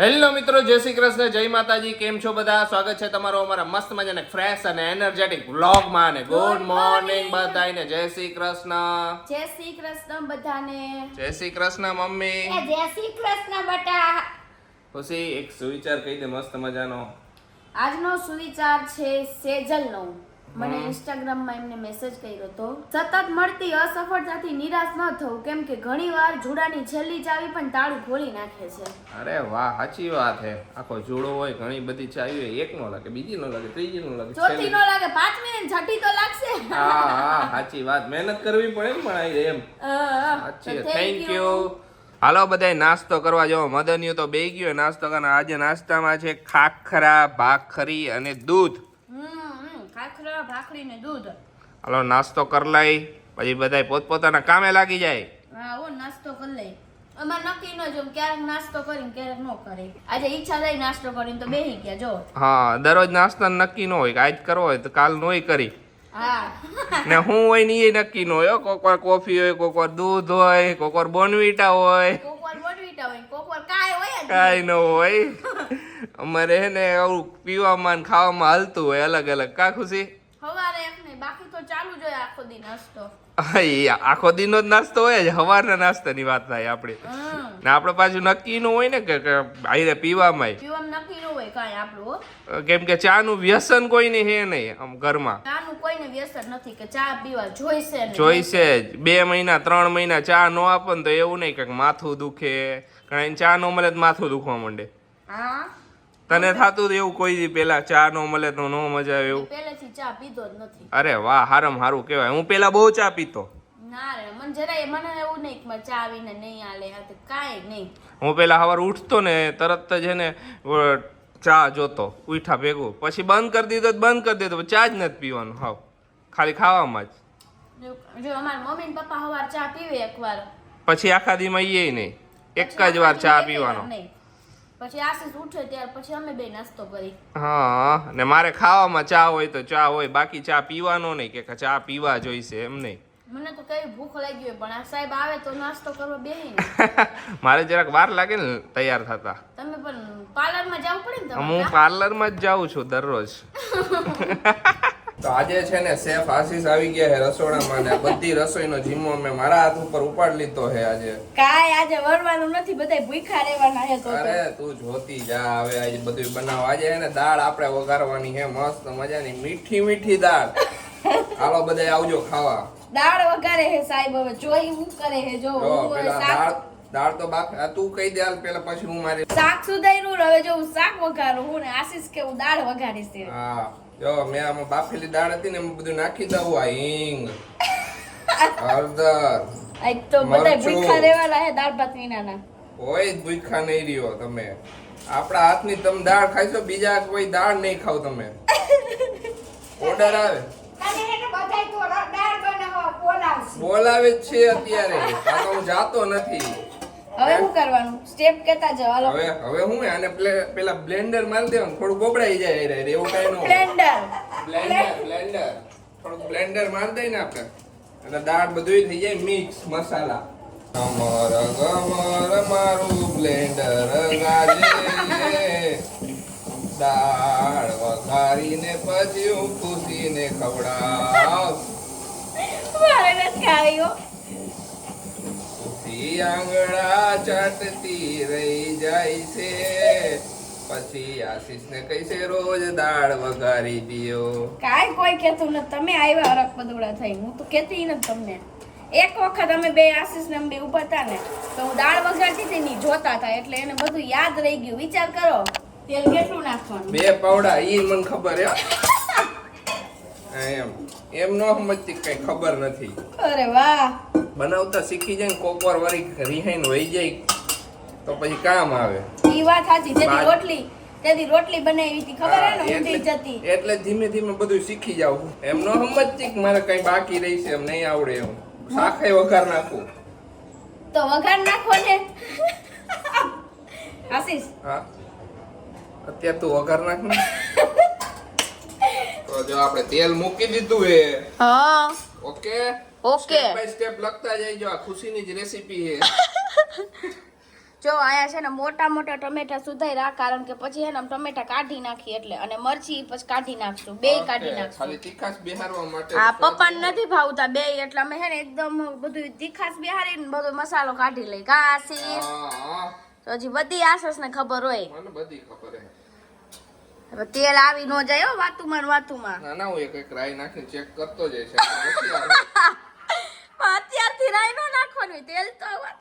Hello મિત્રો જય શ્રી કૃષ્ણ જય માતાજી કેમ છો બધા? સ્વાગત છે તમારો અમારા મસ્ત મજાને ફ્રેશ અને એનર્જેટિક વ્લોગમાં અને ગુડ મોર્નિંગ. બધાને જય શ્રી કૃષ્ણ. જય શ્રી કૃષ્ણ બધાને. જય શ્રી કૃષ્ણ મમ્મી. જય શ્રી કૃષ્ણ બટા. ખુશી એક સુવિચાર કહી દે મસ્ત મજાનો. આજનો સુવિચાર છે સેજલનો. મને ઇન્સ્ટાગ્રામમાં એમને મેસેજ કર્યો હતો સતત મળતી અસફળતાથી નિરાશ ન થવું કેમ કે ઘણીવાર જોડાની છેલ્લી ચાવી પણ તાળું ખોલી નાખે છે. અરે વાહ સાચી વાત હે. આખો જોડો હોય ઘણી બધી ચાવી હોય એક નો લાગે બીજી નો લાગે ત્રીજી નો લાગે ચોથી નો લાગે પાંચમી ને છઠ્ઠી તો લાગશે. હા હા સાચી વાત. મહેનત કરવી પડે ને પણ એમ. સાચી થેન્ક યુ હાલો બધાય નાસ્તો કરવા જાઓ. મદનિયો તો બે ગયો. નાસ્તો કરવા આજે નાસ્તામાં છે ખાખરા ભાખરી અને દૂધ. ખાખરા ભાખરી ને દૂધ. હાલો નાસ્તો કર લઈ પછી બધા પોતપોતાના કામે લાગી જાય. હા ઓ નાસ્તો કરી લઈ. અમાર નક્કી ન જો ક્યારેક નાસ્તો કરીને ક્યારેક ન કરે. આજે ઈચ્છા થઈ નાસ્તો કરીને તો બેહી ગયા જો. હા દરરોજ નાસ્તા નક્કી ન હોય કે આજ કરવો હોય તો કાલ નોય કરી. હા. ને હું હોય ને એ નક્કી ન હોય. કોક વાર કોફી હોય કોક વાર દૂધ હોય કોક વાર બોનવીટા હોય. કોકવાર બોનવીટા હોય કોકવાર કાય હોય કાય કાંઈ ન હોય. અમારે હે ને આવું પીવામાં ને ખાવામાં હાલતું હોય અલગ અલગ. કા ખુશી? હવારે એક નહીં બાકી તો ચાલુ જ હોય આખો દી નાસ્તો. આખો દિનનો જ નાસ્તો હોય જ સવારના નાસ્તાની વાત થાય આપણે ને આપણે પાછું નક્કી નું હોય ને કે આઈને પીવામાં નક્કી નું હોય કાંઈ આપણું કેમ કે ચા નું વ્યસન કોઈને હે નહીં આમ ઘરમાં. ચાનું કોઈને વ્યસન નથી કે ચા પીવા જોઈશે જોઈશે જ. બે મહિના ત્રણ મહિના ચા નો આપે ને તો એવું નહીં કે માથું દુખે. ઘણા ચા નો મળે જ માથું દુખવા માંડે. હા. તને થતું એવું કોઈ પેલા ચા નો મળે તો નો મજા આવે એવું? પહેલેથી ચા પીધો જ નથી. અરે વાહ હારમ હારું કહેવાય. હું પેલા બહુ ચા પીતો. ના રે મને જરાય મને એવું નહીં કે ચા આવીને નહીં આલે આ કાંઈ નહીં. હું પેલા સવાર ઉઠતો ને તરત જ એને ચા જોતો ઉઠા ભેગું. પછી બંધ કરી દીધો બંધ કરી દીધો ચા જ નથી પીવાનું. હાવ ખાલી ખાવામાં જ. જો જો અમારા મમ્મી પપ્પા સવાર ચા પીવે એકવાર. પછી આખા દીમાં એ નહીં. એક જ વાર ચા પીવાનો. નહીં. પછી આશીષ ઉઠે ત્યાર પછી અમે બે નાસ્તો કરી. હા ને મારે ખાવામાં ચા હોય તો ચા હોય બાકી ચા પીવાનો નહીં કે ચા પીવા જોઈશે એમ નહીં. મને તો કઈ ભૂખ લાગી હોય પણ આ સાહેબ આવે તો નાસ્તો કરવા બેહી મારે જરાક વાર લાગે ને તૈયાર થતા. તમે પણ પાર્લરમાં જવું પડે ને હું પાર્લરમાં જ જાઉં છું દરરોજ. તો આજે છે ને શેફ આશીષ આવી ગયા છે રસોડામાં ને બધી રસોઈનો જીમો મેં મારા હાથ ઉપર ઉપાડ લીધો છે આજે. કાય આજે વરવાનું નથી બધાય ભૂખા રહેવાના છે તો અરે તું જોતી જા હવે આજે બધું બનાવ. આજે છે ને દાળ આપણે વઘારવાની છે મસ્ત મજાની મીઠી મીઠી દાળ. હાલો બધાય આવજો ખાવા. દાળ વઘારે હે સાહેબ હવે જોઈ હું કરે છે જો દાળ દાળ તો બાપ તું કહી દે પેલા પછી હું મારી શાક સુધાઈ નું હવે જો શાક વઘારું હું ને આશીષ કે હું દાળ વઘારીશ હા. જો મેં આમાં બાફેલી દાળ હતી ને એમાં બધું નાખી દઉં આ હિંગ હળદર આજ તો બધા ભૂખા રહેવાના હે દાળ ભાત વિનાના કોઈ ભૂખા નહીં રહ્યો તમે. આપણા હાથની તમે દાળ ખાઈશો બીજા કોઈ દાળ નહીં ખાવ તમે. ઓર્ડર આવે. બોલાવે છે અત્યારે. આ તો હું જાતો નથી. હવે શું કરવાનું? સ્ટેપ કેતા જવા લો હવે હવે હું આને પેલા બ્લેન્ડર મારી દેવાનું. થોડું ગોબડાઈ જાય રે એવું કઈ નો બ્લેન્ડર બ્લેન્ડર બ્લેન્ડર થોડુંક બ્લેન્ડર મારી દઈ ને આપણે. એટલે દાળ બધું થઈ જાય મિક્સ મસાલા. અમર ગમર મારું બ્લેન્ડર ગાજે દાળ વઘારીને પછી હું ખુશીને ખવડાવ. મારે નથી ખાવી આંગળા ચટતી રહી જાય છે. પછી આશીષને કહીશે રોજ દાળ વઘારી દિયો. કાઈ કોઈ કેતું નથી. તમે આવ્યા હરક બદોડા થઈ. હું તો કેતી ન તમને. એક વખત અમે બે આશીષ ને અમે બે ઊભા હતા ને તો હું દાળ વઘારતી હતી ને જોતા હતા. એટલે એને બધું યાદ રહી ગયું. વિચાર કરો. તેલ કેટલું નાખવાનું? બે પાવડા ઈ મને ખબર હે. એમ. એમ ન સમજતી કઈ ખબર નથી. અરે વાહ. બનાવતા શીખી જાય ને કોક વાર વળી રિહાઈન વહી જાય તો પછી કામ આવે. ઈ વાત સાચી. તેથી રોટલી તેથી રોટલી બનાવી હતી ખબર હે ને? ઊંધી જતી. એટલે ધીમે ધીમે બધું શીખી જાવ એમ ન સમજતી કે મારે કઈ બાકી રહી છે એમ નહીં આવડે એમ. શાખે વઘાર નાખું. તો વઘાર નાખો ને. આશીષ. હા. અત્યારે તું વઘાર નાખ ને. જો આપણે તેલ મૂકી દીધું હે હા. Okay? Okay. Step by step લખતા જઈજો આ ખુશીની જ રેસીપી હે જો આયા છે ને મોટા મોટા ટમેટા સુધાર્યા કારણ કે પછી છે ને ટમેટા કાઢી નાખી એટલે અને મરચી પછી કાઢી નાખશું બે કાઢી નાખશું. ખાલી તીખાસ બિહારવા માટે હા પપ્પાને નથી ભાવતા બે એટલે અમે છે ને એકદમ બધું તીખાસ બિહારીને બધો મસાલો કાઢી લઈ. કા આશીષ હા હા. તો હજી બધી આસસ ને ખબર હોય. મને બધી ખબર હે. હવે તેલ આવી ન જાય હો વાતુમાં ને વાતુમાં. ના ના હું એક એક રાઈ નાખીને ચેક કરતો જાય છે અત્યારથી રાઈ નો નાખવાનું તેલ તો આવવા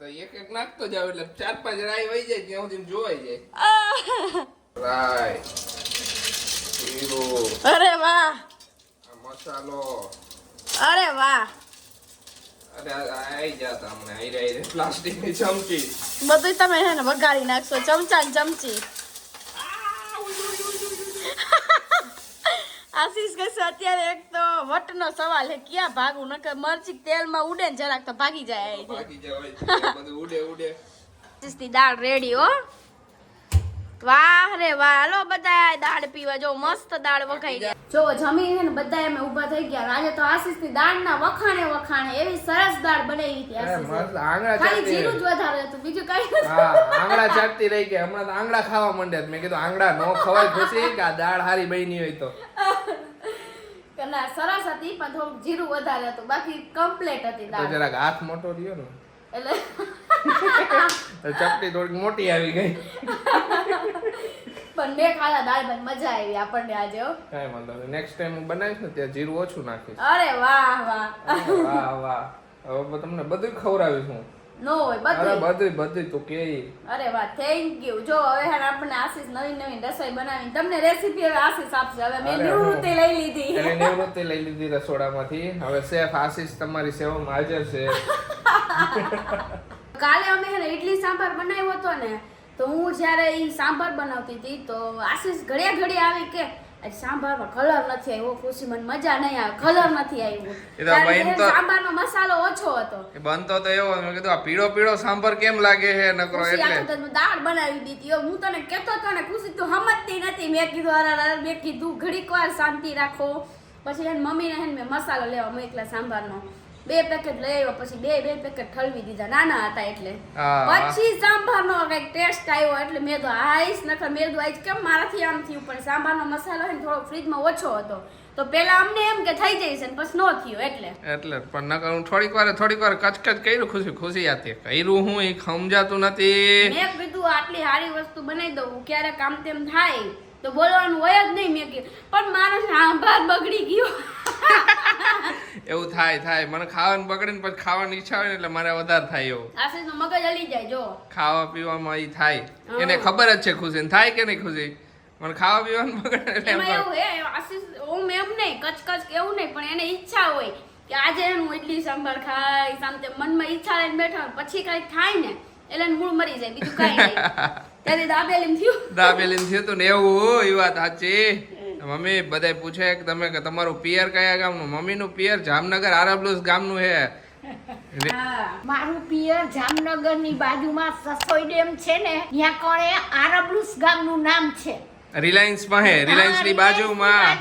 તો એક એક નાખતો જાવ એટલે ચાર પાંચ રાઈ વહી જાય ત્યાં સુધી જોવાઈ જાય. રાઈ જીરો અરે વાહ. મસાલો. અરે વાહ. અરે આઈ જાત હમણાં આઈ રહી પ્લાસ્ટિકની ચમચી. બધું તમે હે ને વગાડી નાખશો ચમચા ને ચમચી. આશીષ કહેશે અત્યારે એક તો વટનો સવાલ હે ક્યાં ભાગવું? નકર મરચી તેલમાં ઉડે ને જરાક તો ભાગી જાય ભાગી જાય બધું ઉડે ઉડે. આશીષની દાળ રેડી હો. વાહ રે વાહ. હાલો બધા દાળ પીવા જો મસ્ત દાળ વખાઈ ગયા જો જમી છે ને બધા એમ ઊભા થઈ ગયા. આજે તો આશીષની દાળના વખાણે વખાણે એવી સરસ દાળ બનાવી હતી આશીષ. આશીષે. આંગળા ખાલી જીરું જ વધારે હતું બીજું કઈ નથી. આંગળા ચાટતી રહી કે હમણાં તો આંગળા ખાવા માંડ્યા. મેં કીધું આંગળા નો ખવાય. ખુશી કે આ દાળ હારી બની હોય તો. ના સરસ હતી પણ થોડું જીરું વધારે હતું. બાકી કમ્પ્લીટ હતી દાળ. જરાક હાથ મોટો રહ્યો ને. એટલે ચપટી થોડીક મોટી આવી ગઈ. પણ મેં ખાધા દાળ ભાત મજા આવી આપણને આજે હો. કાંઈ વાંધો નહીં. નેક્સ્ટ ટાઈમ હું બનાવીશ ને ત્યાં જીરું ઓછું નાખીશ. અરે વાહ વાહ. વાહ વાહ. હવે તમને બધું ખવડાવીશ હું. નો હોય બધું બધું બધું તું કે. અરે વાહ થેન્ક યુ જો હવે હેને આપણે આશીષ નવી નવી રસોઈ બનાવી તમને રેસીપી હવે આશીષ આપશે. હવે મેં નિવૃત્તિ હું- લઈ લીધી. એટલે નિવૃત્તિ લઈ લીધી રસોડામાંથી. હવે શેફ આશીષ તમારી સેવામાં હાજર છે. કાલે અમે હેને ઇડલી સાંભાર બનાવ્યો હતો ને તો હું જ્યારે એ સાંભાર બનાવતી હતી તો આશીષ ઘડિયા ઘડિયા આવી કે આજે સાંભારમાં કલર નથી આવ્યો ખુશી મને મજા નહીં આવે કલર નથી આવ્યો. તો તો- સાંભારનો મસાલો ઓછો હતો. બનતો તો એવો મેં કીધું આ પીળો પીળો સાંભાર કેમ લાગે છે નકરો એટલે? તો દાળ બનાવી દીધી. હું તને કહેતો હતો ને ખુશી તું સમજતી નથી. મેં કીધું અરે અરે મેં કીધું ઘડીક વાર શાંતિ રાખો. પછી એને મમ્મીને હે ને મેં મસાલો લેવા મોકલા સાંભારનો. બે પેકેટ લઈ આવ્યો પછી બે બે પેકેટ ઠલવી દીધા. નાના હતા એટલે. પછી સાંભારનો કંઈક ટેસ્ટ આવ્યો એટલે મેં તો આઈસ નખર મેં તો આઈસ કેમ મારાથી આમ થયું? પણ સાંભારનો મસાલો હે ને થોડો ફ્રીજમાં ઓછો હતો. તો પેલા અમને એમ કે થઈ જઈશ ને પછી નો થયો એટલે. એટલે પણ નકર હું થોડીક વાર થોડીક વાર કચકચ કર્યું ખુશી ખુશી હતી કર્યું હું એ સમજાતું નથી. મેં કીધું આટલી સારી વસ્તુ બનાવી દઉં. ક્યારેક આમ તેમ થાય. તો બોલવાનું હોય જ નહીં મેં કે પણ મારો સાંભાર બગડી ગયો. એવું થાય થાય. મને ખાવાનું બગડે ને પછી ખાવાની ઈચ્છા હોય ને એટલે મારે વધારે થાય એવું. આશીષ નો મગજ હલી જાય જો. ખાવા પીવામાં ઈ થાય. એને ખબર જ છે ખુશી થાય કે નહીં ખુશી? મને ખાવા પીવાનું બગડે એટલે એમાં એવું હે આશીષ ઓમ એમ નહીં કચકચ એવું નહીં પણ એને ઈચ્છા હોય કે આજે હું ઇડલી સાંભાર ખાય સામે મનમાં ઈચ્છા લઈને બેઠા. પછી કઈ થાય ને એટલે મૂળ મરી જાય બીજું કઈ નહીં. ત્યારે દાબેલીમ થયું? દાબેલીમ થયું તું ને એવું એ વાત સાચી. મમ્મી બધાય પૂછે કે તમે કે તમારું પિયર કયા ગામનું? મમ્મીનું પિયર જામનગર આરબલુસ ગામનું હે. મારું પિયર જામનગરની બાજુમાં સસોઈ ડેમ છે ને ત્યાં કોણે આરબલુસ ગામનું નામ છે. રિલાયન્સમાં હે રિલાયન્સની બાજુમાં.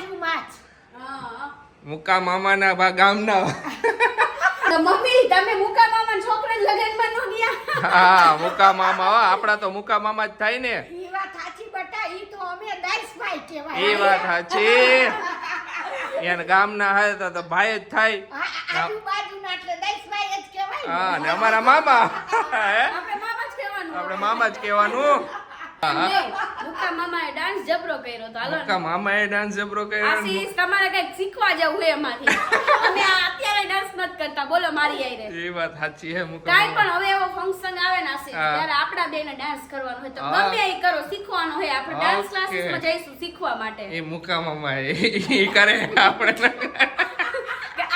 મુક્કા મામાના ગામના. તો મમ્મી તમે મુકા મામા છોકરા લગનમાં નો ગયા? હા મુક્કા મામા આપડા તો મુક્કા મામા જ થાય ને. ઈ વાત સાચી બટા ઈ તો અમે દાઈસભાઈ એ કહેવાય વાત સાચી. એને ગામના હે તો તો ભાઈ જ થાય. આ- આ- આજુબાજુના એટલે દાઈસભાઈ જ કહેવાય હા ને અમારા મામા. આપણે મામા જ કહેવાનું. આપણે મામા જ કહેવાનું. મુકા મામાએ ડાન્સ જબરો કર્યો તો હાલો ને. મુક્કા ડાન્સ જબરો કર્યો આશીષ તમારે કંઈક શીખવા જવું એમાંથી. અમે આ અત્યારે ડાન્સ નથી કરતા. બોલો મારી આઈ એ વાત સાચી હે મુકો કાઈ પણ હવે એવો ફંક્શન આવે ને હા. ત્યારે આપણા બેને ડાન્સ કરવાનો હોય તો ગમે એ કરો શીખવાનો હોય. આપણે ડાન્સ ક્લાસીસમાં જઈશું શીખવા માટે. એ મુકા મામા એ કરે આપણે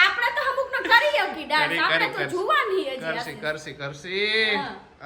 આપણે તો અમુકનો કરી હકી ડાન્સ આપણે તો કરશે. જોવાની હજી કરશી આશીષ. કરશી કરશી.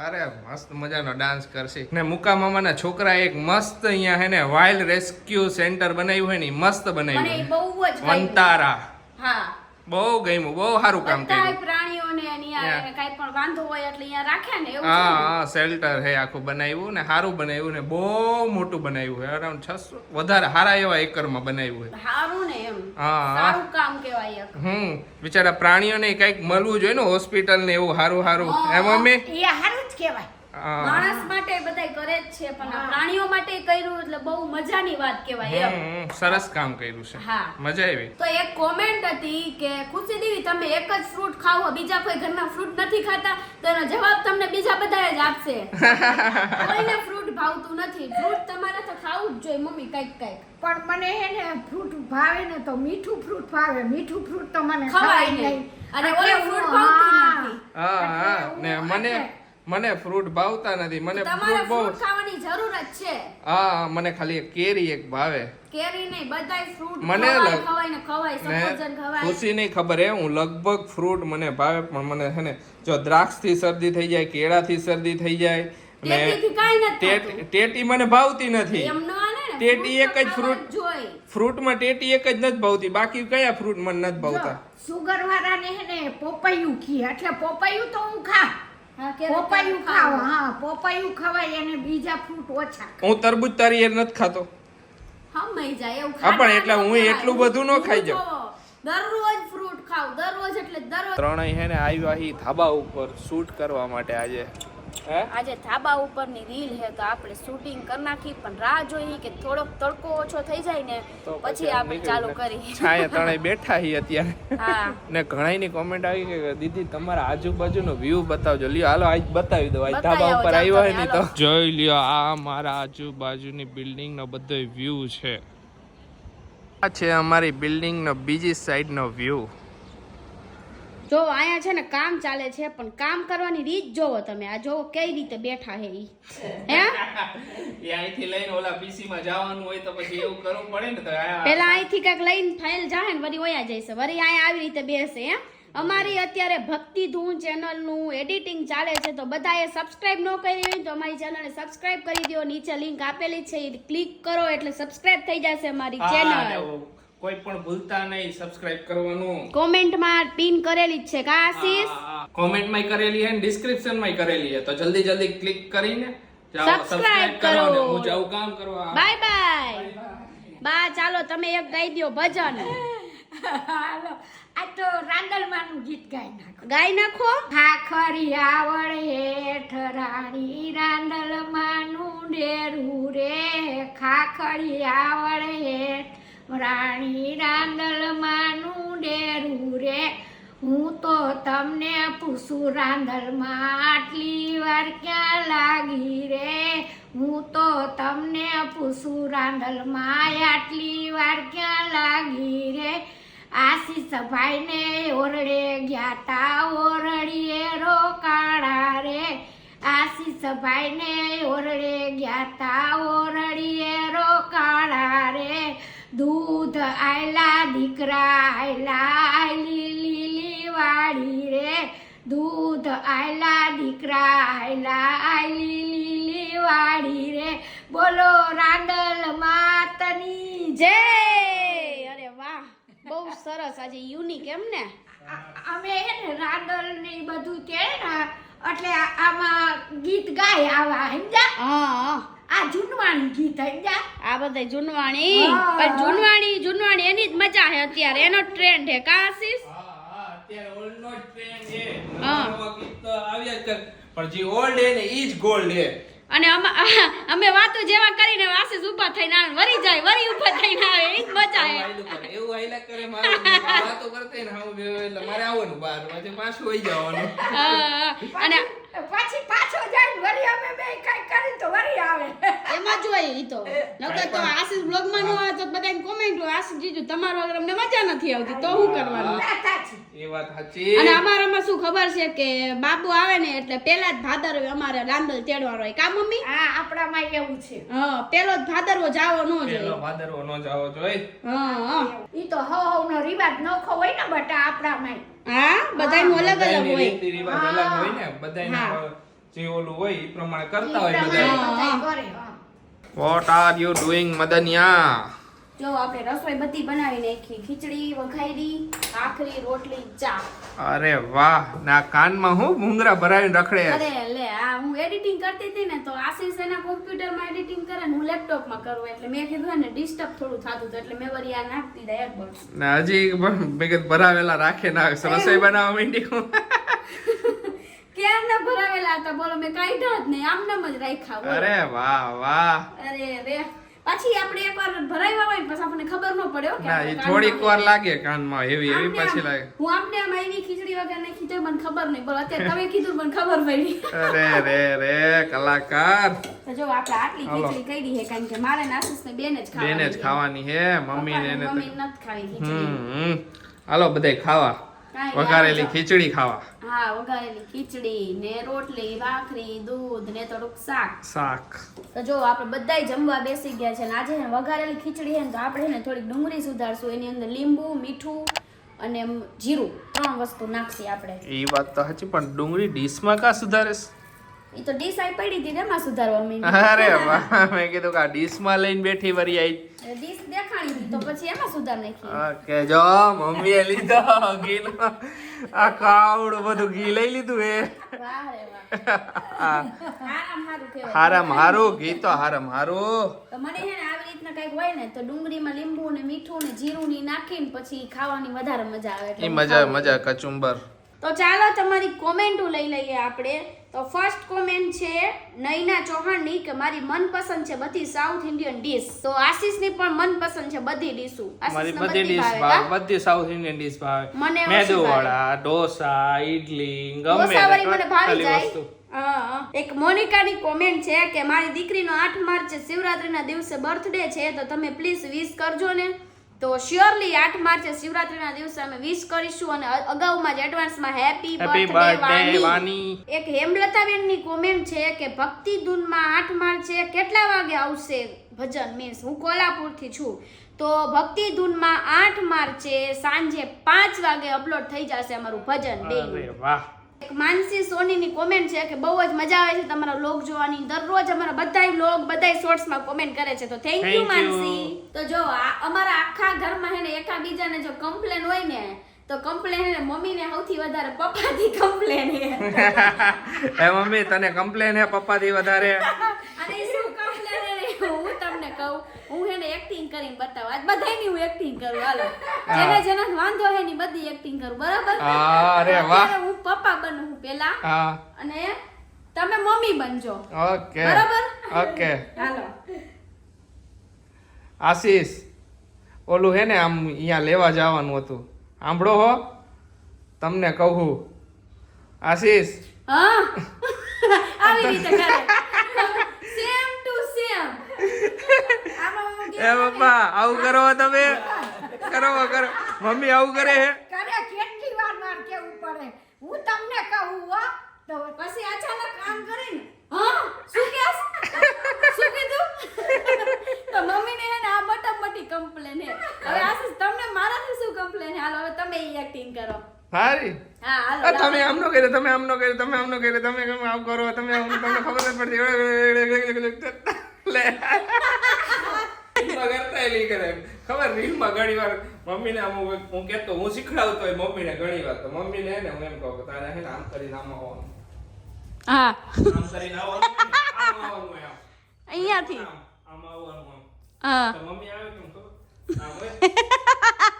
અરે મસ્ત મજાનો ડાન્સ કરશે. ને મુકા મામાના છોકરા એક મસ્ત અહીંયા હે ને વાઇલ્ડ રેસ્ક્યુ સેન્ટર બનાવ્યું હોય ને મસ્ત બનાવ્યું બહુ જ વંતારા. હા. બહુ ગમ્યું બહુ સારું કામ કર્યું. પ્રાણીઓને અહીંયા Yeah. પણ વાંધો હોય એટલે અહીંયા રાખે ને એવું હા હા શેલ્ટર હે આખું બનાવ્યું ને સારું બનાવ્યું ને બહુ મોટું બનાવ્યું હે અરાઉન્ડ છસો વધારે સારા એવા એકરમાં બનાવ્યું હે. સારું ને એમ. હા. સારું કામ કહેવાય હમ બિચારા પ્રાણીઓને કંઈક મળવું જોઈએ ને હોસ્પિટલ ને એવું સારું સારું. એમ મમ્મી એ સારું જ કહેવાય. માણસ માટે બધાય કરે જ છે પણ આ પ્રાણીઓ માટે કર્યું એટલે બહુ મજાની વાત કહેવાય એમ. સરસ કામ કર્યું છે. હા. મજા આવી. તો એક કોમેન્ટ હતી કે ખુશી દેવી તમે એક જ ફ્રૂટ ખાવ બીજા કોઈ ઘરમાં ફ્રૂટ નથી ખાતા તો એનો જવાબ તમને બીજા બધાએ જ આપશે. કોઈને ફ્રૂટ ભાવતું નથી. ફ્રૂટ તમારે તો ખાવું જ જોઈએ મમ્મી કંઈક કંઈક. પણ મને હે ને ફ્રૂટ ભાવે ને તો મીઠું ફ્રૂટ ભાવે. મીઠું ફ્રૂટ તો મને ખવાય નહીં. અને ઓલે ફ્રૂટ ભાવતું નથી. હા હા. ને મને મને ફ્રૂટ ભાવતા નથી મને ફ્રૂટ બહુ ખાવાની જરૂર જ છે. હા મને ખાલી કેરી એક ભાવે. કેરી નહીં બધાય ફ્રૂટ મને ખવાય ને ખવાય સફરજન ખવાય. ખુશી નહીં ખબર હે હું લગભગ ફ્રૂટ મને ભાવે પણ મને છે ને જો દ્રાક્ષથી શરદી થઈ જાય કેળાથી શરદી થઈ જાય ને ટેટ- મને ભાવતી નથી. ટેટી એક જ ફ્રૂટ ફ્રૂટમાં ટેટી એક જ નથી ભાવતી બાકી કયા ફ્રૂટ મને નથી ભાવતા? સુગર વાળાને હે ને પોપૈયું ખી એટલે પોપૈયું તો હું ખા પોપૈયું ખાવ? હા પોપાયું ખવાય અને બીજા ફ્રૂટ ઓછા હું તરબૂચ તારી એ નથી ખાતો. હમાઈ જાય એવું હા, પણ એટલે હું એટલું બધું ન ખાઈ જાઉં. દરરોજ ફ્રૂટ ખાવ દરરોજ એટલે દરરોજ. ત્રણેય હે ને આવ્યા હી ધાબા ઉપર શૂટ કરવા માટે આજે. આજે ધાબા ઉપરની રીલ હે તો આપણે શૂટિંગ કરી નાખી પણ રાહ જોઈ કે થોડોક તડકો ઓછો થઈ જાય ને પછી આપણે ચાલુ કરી છાંયે ત્રણેય બેઠા હી અત્યારે. હા. ને ઘણાયની કોમેન્ટ આવી કે દીદી તમારા આજુબાજુનો વ્યૂ બતાવજો. લ્યો હાલો આજ બતાવી દો આજ ધાબા ઉપર આવ્યો હે ને તો. જોઈ લ્યો આ મારા આજુબાજુની બિલ્ડિંગ નો બધો વ્યૂ છે. આ છે અમારી બિલ્ડિંગ નો બીજી સાઈડ નો વ્યૂ જો અહીંયા છે ને કામ ચાલે છે પણ કામ કરવાની રીત જોવો તમે. આ જોવો કઈ રીતે બેઠા હે ઈ. હે? એ અહીંથી લઈને ઓલા પીસી માં જવાનું હોય તો પછી એવું કરવું પડે ને તો પેલા અહીંથી કાંઈક લઈને ફાઇલ જાહે ને વળી ઓયા જઈશે. વળી અહીંયા આવી રીતે બેસે હે? અમારી અત્યારે ભક્તિ ધૂન ચેનલનું એડિટિંગ ચાલે છે તો બધાએ સબસ્ક્રાઇબ ન કરી હોય તો અમારી ચેનલને સબસ્ક્રાઇબ કરી દો નીચે લિંક આપેલી છે એ ક્લિક કરો એટલે સબસ્ક્રાઇબ થઈ જશે અમારી ચેનલ. કોઈ પણ ભૂલતા નહીં સબસ્ક્રાઇબ કરવાનું. કોમેન્ટમાં પિન કરેલી જ છે કા આશીષ? કોમેન્ટમાં કરેલી છે ડિસ્ક્રિપ્શનમાં કરેલી છે તો જલ્દી જલ્દી ક્લિક કરીને સબસ્ક્રાઇબ કરો. હું જાઉં કામ કરવા. Bye bye. બા ચાલો તમે એક ગાઈ દ્યો ભજન. હાલો. આ તો રાંદલમાનું ગીત ગાઈ નાખો. ગાઈ નાખો. ખાખરી આવડે હેઠ રાણી રાંદલમાનું ડેરું રે. ખાખરી આવડે હેઠ રાણી રાંદલમાનું ડેરું રે. હું તો તમને પૂછું રાંદલમાં આટલી વાર ક્યાં લાગી રે? હું તો તમને પૂછું રાંદલમાં આટલી વાર ક્યાં લાગી રે? આશીષ ભાઈને ઓરડે ગયા તા, ઓરડીએ રોકાણા રે. આશીષ ભાઈને ઓરડે ગયા તા, ઓરડીએ રોકાણા રે. દૂધ આયલા દીકરા આયલા લીલી લીવાડી રે. દૂધ આયલા દીકરા આયલા લીલી લીવાડી રે. બોલો રાંદલ માતની જય! અરે વાહ બહુ સરસ. આજે યુનિક એમ ને? અમે રાંદલ ને બધું કે ને એટલે આમાં ગીત ગાય આવા સમજ્યા હા હા. આ જૂનવાણી ગીત સમજ્યા આ બધા જૂનવાણી હા. પણ જૂનવાણી જૂનવાણી એની જ મજા છે અત્યારે એનો ટ્રેન્ડ છે કા આશીષ હા, હા, અત્યારે ઓલ્ડ નો ટ્રેન્ડ છે. હા. નવા ગીત તો આવ્યા જ પણ જે ઓલ્ડ હે ને ઈ જ ગોલ્ડ હે અને અમે વાતો જેવા કરીને આશીષ ઊભા થઈને આવે વરી જાય વરી ઊભા થઈને આવે એ જ મજા આવું. એવું હાયલા કરે મારું વાતો કરતે ને હું એટલે મારે આવવાનું બહાર પાછું પાછું વહી જવાનું અને પછી પાછો જાય વરી અમે બે કઈ કરી તો વરી આવે. એમાં જ હોય ઈ તો. નકર તો આશીષ બ્લોગમાં ન આવે તો બધાને કોમેન્ટ હોય આશીષ જીજુ તમારો અમને મજા નથી આવતી તો શું કરવાનું? એ વાત સાચી. અને અમારામાં શું ખબર છે કે બાબુ આવે ને એટલે પેલા જ ભાદરવે અમારે રાંદલ તેડવાનો હોય. કા મમ્મી? હા આપણામાં એવું છે. હા પેલો જ ભાદરવો જાવો ન પેલો ભાદરવો નો જાવો જોઈએ. હા હા. ઈ તો હવ હવ નો રિવાજ નોખો હોય ને બટા આપણામાં હા બધાય અલગ અલગ હોય. રીતિ રિવાજ અલગ હોય ને બધાયને જે ઓલું હોય એ પ્રમાણે કરતા હોય બધા બધાય. વોટ આર યુ ડુઈંગ મદનિયા જો આપણે રસોઈ બધી બનાવી નાખી. ખીચડી વઘારી ભાખરી રોટલી ચા. અરે વાહ ના કાનમાં હું ભૂંગરા ભરાવીને રખડે? અરે લે આ હું એડિટિંગ કરતી હતી ને તો આશીષ એના કોમ્પ્યુટરમાં એડિટિંગ કરે ને હું લેપટોપમાં કરું એટલે મેં કીધું ને ડિસ્ટર્બ થોડું થતું હતું એટલે મેં વરી આ નાખતી દીધા એરબડ્સ ના હજી ભેગત ભરાવેલા રાખે ના રસોઈ બનાવવા માંડી હું. ક્યારના ભરાવેલા હતા બોલો મેં કાઢ્યા જ નહીં આમનામ જ રાખ્યા અરે વાહ વાહ. અરે રે. પછી આપણે એકવાર ભરાવ્યા હોય પછી આપણને ખબર ન પડે હો કે ના એ થોડીક વાર લાગે કાનમાં હેવી એવી પછી લાગે. હું આમને આમ આવી ખીચડી વગર નાખી તો મને ખબર નહીં. બોલ અત્યારે તમે કીધું મને ખબર પડી. અરે રે રે કલાકાર. તો જો આપણે આટલી ખીચડી કરી હે કારણ કે મારે ને આશીષને બેને જ ખાવાની બેને જ ખાવાની હે મમ્મી ને એને પપ્પાને નથી ખાવી ખીચડી. હાલો બધાય ખાવા. વઘારેલી ખીચડી ખાવા. હા વઘારેલી ખીચડી ને રોટલી ભાખરી દૂધ ને થોડુંક શાક. શાક. તો જો આપણે બધાય જમવા બેસી ગયા છે ને આજે વઘારેલી ખીચડી છે ને તો આપણે ને થોડીક ડુંગળી સુધારશું. એની અંદર લીંબુ મીઠું અને જીરું ત્રણ વસ્તુ નાખશી આપણે. એ વાત તો સાચી પણ ડુંગળી ડીશમાં કા સુધારે છે? એ તો ડીશ આઈ પડી હતી ને એમાં સુધારવા મેં અરે વાહ મેં કીધું કે આ ડીશમાં લઈને બેઠી વરી આવી ડીશ દેખાણી હતી તો પછી એમાં સુધાર નાખી. ઓકે જો મમ્મીએ લીધો ઘી આ કાવડ બધું ઘી લઈ લીધું એ. વાહ રે વાહ. હારું હારામ હારું ઘી તો હારામ હારું. મને હે ને આવી રીતના કંઈક હોય ને તો ડુંગળીમાં લીંબુ ને મીઠું ને જીરું ની નાખીને પછી ખાવાની વધારે મજા આવે. એ મજા મજા કચુંબર. તો ચાલો તમારી કોમેન્ટો લઈ લઈએ આપણે. તો ફર્સ્ટ કોમેન્ટ છે નૈના ચૌહાણની કે મારી મનપસંદ છે બધી સાઉથ ઇન્ડિયન ડીશ તો આશીષની પણ મનપસંદ છે બધી ડીશો મારી બધી ડીશ ભાવે બધી સાઉથ ઇન્ડિયન ડીશ ભાવે. મને મેદુવડા. ઢોસા ઈડલી ગમે તે મને ભાવી જાય. એક મોનિકાની કોમેન્ટ છે કે મારી દીકરીનો આઠ માર્ચ શિવરાત્રીના દિવસે બર્થડે છે તો તમે પ્લીઝ વિશ કરજો ને. તો શ્યોરલી આઠ માર્ચે શિવરાત્રીના દિવસે અમે વિશ કરીશું અને અગાઉમાં જ એડવાન્સમાં હેપી બર્થડે વાની એક હેમલતાબેનની કોમેન્ટ છે કે ભક્તિ ધૂનમાં આઠ માર્ચે કેટલા વાગે આવશે ભજન? મીન્સ હું કોલ્હાપુરથી છું. તો ભક્તિ ધૂનમાં આઠ માર્ચે સાંજે પાંચ વાગે અપલોડ થઈ જશે અમારું ભજન બે વાહ. એક માનસી સોનીની કોમેન્ટ છે કે બહુ જ મજા આવે છે તમારા લોગ જોવાની. દરરોજ અમારા બધાય બધા બધાય શોર્ટ્સમાં કોમેન્ટ કરે છે. તો થેન્ક યુ માનસી. તો જો અમારા આખા ઘરમાં હે ને એકાબીજાને જો કમ્પ્લેન હોય ને તો કમ્પ્લેન હે ને મમ્મીને સૌથી વધારે પપ્પાથી કમ્પ્લેન હે. એ મમ્મી તને કમ્પ્લેન હે પપ્પાથી વધારે અને ઈ શું કમ્પ્લેન હે ને હું તમને કહું હું હે ને એક્ટિંગ કરીને બતાવું આજ બધાયની હું એક્ટિંગ કરું હાલો. જેને જેને વાંધો હે ની બધી એક્ટિંગ કરું બરાબર? અરે વાહ. હું પપ્પા બનું હું પેલા હા. અને તમે મમ્મી બનજો. ઓકે. બરાબર? ઓકે. હાલો. આશીષ ઓલું હે ને આમ અહીંયા લેવા જવાનું હતું. સાંભળો હો તમને કહું આશીષ. હા. આવી રીતે કરે. સેમ ટુ સેમ એ પપ્પા આવું કરો તમે. કરો કરો. મમ્મી આવું કરે હે. કરે કેટલી વાર માર કેવું પડે? હું તમને કહું હો. તો પછી અચાનક આમ કરીને હા શું કે શું કીધું? તો મમ્મીને હે ને આ મોટા મોટી કમ્પ્લેન હે હવે આશીષ તમને મારાથી શું કમ્પ્લેન હે હાલો હવે તમે એક્ટિંગ કરો. હારી? હા તમે આમ નો કર્યો તમે આમ નો કર્યો તમે આમ નો કર્યો તમે કેમ આમ કરો તમે આમ તમને ખબર જ પડતી લે કરતા એલી કરે ખબર રીલમાં ઘણી વાર મમ્મીને આમ હું કહેતો હું શીખડાવતો હોય મમ્મીને ઘણી વાર. તો મમ્મીને હે ને હું એમ કહું કે તારે હે ને આમ કરીને આમ આવવાનું. હા. આમ કરીને આવવાનું આમ આવવાનું આમ. અહીંયાથી? આમ આવવાનું આમ હા. તો મમ્મી આવે કેમ ખબર? આમ હોય.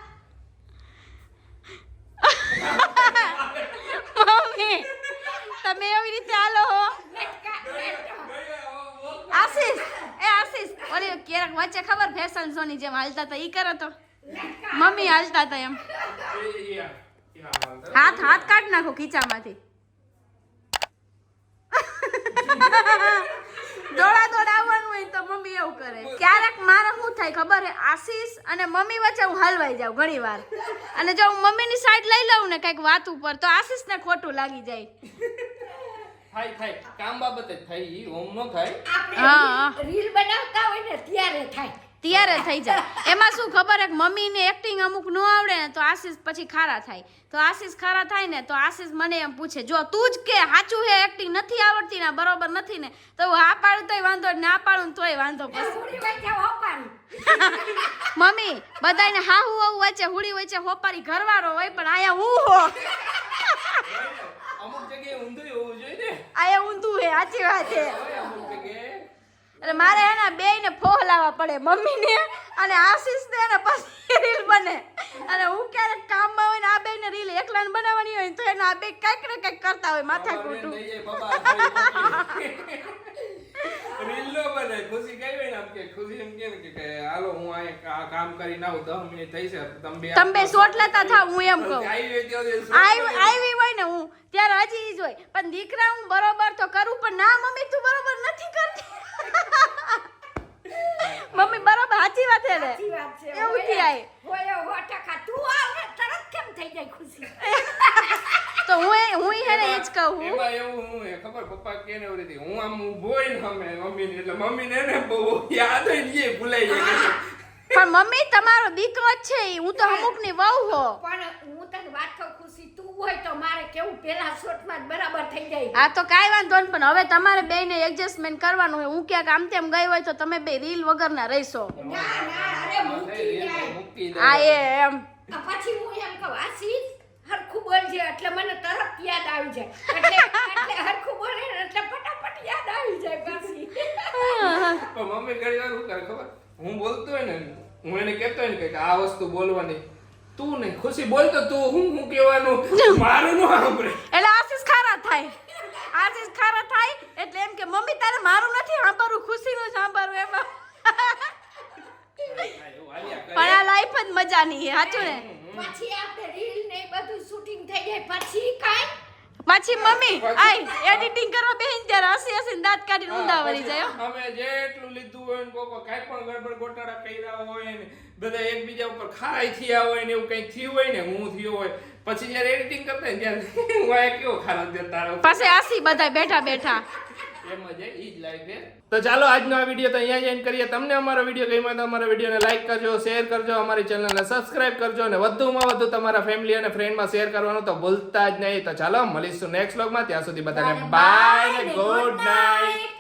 મમ્મી તમે એવી રીતે હાલો હો આશીષ એ આશીષ ઓલી ક્યારેક વચ્ચે ખબર ફેશન શો ની જેમ હાલતા હતા, ઈ કરો તો. મમ્મી હાલતા હતા એમ. હાથ હાથ કાઢ નાખો ખીચામાંથી. દોડા દોડા આવવાનું હોય તો મમ્મી એવું કરે. ક્યારેક મારે શું થાય ખબર હે? અને મમ્મી વચ્ચે હું હલવાઈ જાઉં ઘણી અને જો હું મમ્મીની સાઈડ લઈ લઉં ને કંઈક વાત ઉપર, તો આશીષને ખોટું લાગી જાય. થાય થાય. કામ બાબતે થઈ થાય ઓમ નો થાય. હા, હા. આપણે રીલ બનાવતા હોય ને ત્યારે થાય. ત્યારે થઈ જાય. એમાં શું ખબર એક કે મમ્મીને એક્ટિંગ અમુક ન આવડે ને તો આશીષ પછી ખારા થાય. તો આશીષ ખારા થાય ને તો આશીષ મને એમ પૂછે જો તું જ કે સાચું હે એક્ટિંગ નથી આવડતી ને બરોબર નથી ને તો હું આ પાડું તોય વાંધો ને ના પાડું તોય વાંધો પછી. હા હું મમ્મી બધાને હાહુ હાહુ વચ્ચે હુડી વચ્ચે હોપારી ઘરવાળો હોય પણ આયા હું હો અમુક જગ્યાએ ઊંધું હોવું જોઈએ ને. આયા ઊંધું હે સાચી વાત છે. અમુક જગ્યાએ. એટલે મારે એના બે ને ફોહ લાવવા પડે મમ્મીને અને આશીષ ને અને પછી રીલ બને. અને હું ક્યારેક કામમાં હોય ને આ બે ને રીલ એકલા બનાવવાની હોય તો એના આ બે કાંઈક ને કાંઈક કરતા હોય માથા કૂટું થઈ જાય પપ્પા રીલ નો બને ખુશી કઈ ને આમ કે ખુશી એમ કે ને કે- હાલો હું આ કામ કરીને આવું દસ મિનિટ થઈ છે. તમે તમે લેતા થાવ હું એમ કહું. આવી હોય હોય ને હું ત્યારે હજી ઈ જ હોય. પણ દીકરા હું બરોબર તો કરું પણ ના મમ્મી તું બરોબર નથી કરતી. મમ્મી બરોબર સાચી વાત છે ને? સાચી વાત છે. એવું થાય. હોય સો ટકા તું આવ તરત કેમ થઈ જાય ખુશી? તો હું એ હું હે ને એ જ કહું એમાં એવું હું હે, ખબર પપ્પા કે ને એવી હું આમ ઊભો ને સામે મમ્મીની એટલે મમ્મી ને બહુ યાદ હોય ને એ ભૂલાઈ જાય. પણ મમ્મી તમારો દીકરો જ છે હું તો અમુકની વહુ હો. પણ હું તને વાત કહું ખુશી તું હોય તો મારે કેવું પેલા શોટમાં જ બરાબર થઈ જાય. આ તો કાંઈ વાંધો નહીં પણ હવે તમારે બેયને એડજસ્ટમેન્ટ કરવાનું હોય. હું ક્યાંક આમ તેમ ગઈ હોય તો તમે બે રીલ વગરના રહેશો. ના ના અરે મૂકી જાય. હા આ એ એમ. પછી હું એમ કહું આશીષ હરખું બોલજે એટલે મને તરત યાદ આવી જાય. એટલે એટલે હરખું બોલે એટલે ફટાફટ યાદ આવી જાય પાછી. પણ મમ્મી ઘણી વાર શું કરે ખબર? હું બોલતો હોય ને હું એને કહેતો હોય ને કે આ વસ્તુ બોલવાની. તું નહીં ખુશી બોલતો તું હું હું કહેવાનું? મારું નું સાંભળે. એટલે આશીષ ખારા થાય. આશીષ ખારા થાય એટલે એમ કે મમ્મી તારે મારું નથી સાંભળવું ખુશીનું સાંભળવું એમાં. પણ આ લાઈફ જ મજાની છે સાચું ને? પછી આપણે બધું શૂટિંગ થઈ જાય. પછી કાઈ? પછી મમ્મી આય એડિટિંગ કરવા બેહીને ત્યારે હસી હસીને દાંત કાઢીને ઊંધા વળી જાય હો. અમે જેટલું લીધું હોય ને કોકો કાઈ પણ ગડબડ ગોટાળા કર્યા હોય ને બધા એકબીજા ઉપર ખારાઈ થયા હોય ને એવું કઈ થયું હોય ને હું થયો હોય. પછી જ્યારે એડિટિંગ કરતા ત્યારે હું આ કેવો ખારો દે તારો? પાસે હસી બધા બેઠા બેઠા. તો ચાલો આજનો આ વીડિયો તો અહીંયા જ end કરીએ. તમને અમારો વીડિયો ગમ્યો તો અમારા વિડીયોને લાઈક કરજો શેર કરજો અમારી ચેનલને સબસ્ક્રાઇબ કરજો અને વધુમાં વધુ તમારા ફેમિલી અને ફ્રેન્ડમાં શેર કરવાનું તો ભૂલતા જ નહીં. તો ચાલો મળીશું નેક્સ્ટ વ્લોગમાં ત્યાં સુધી બધાને બાય ગુડ નાઇટ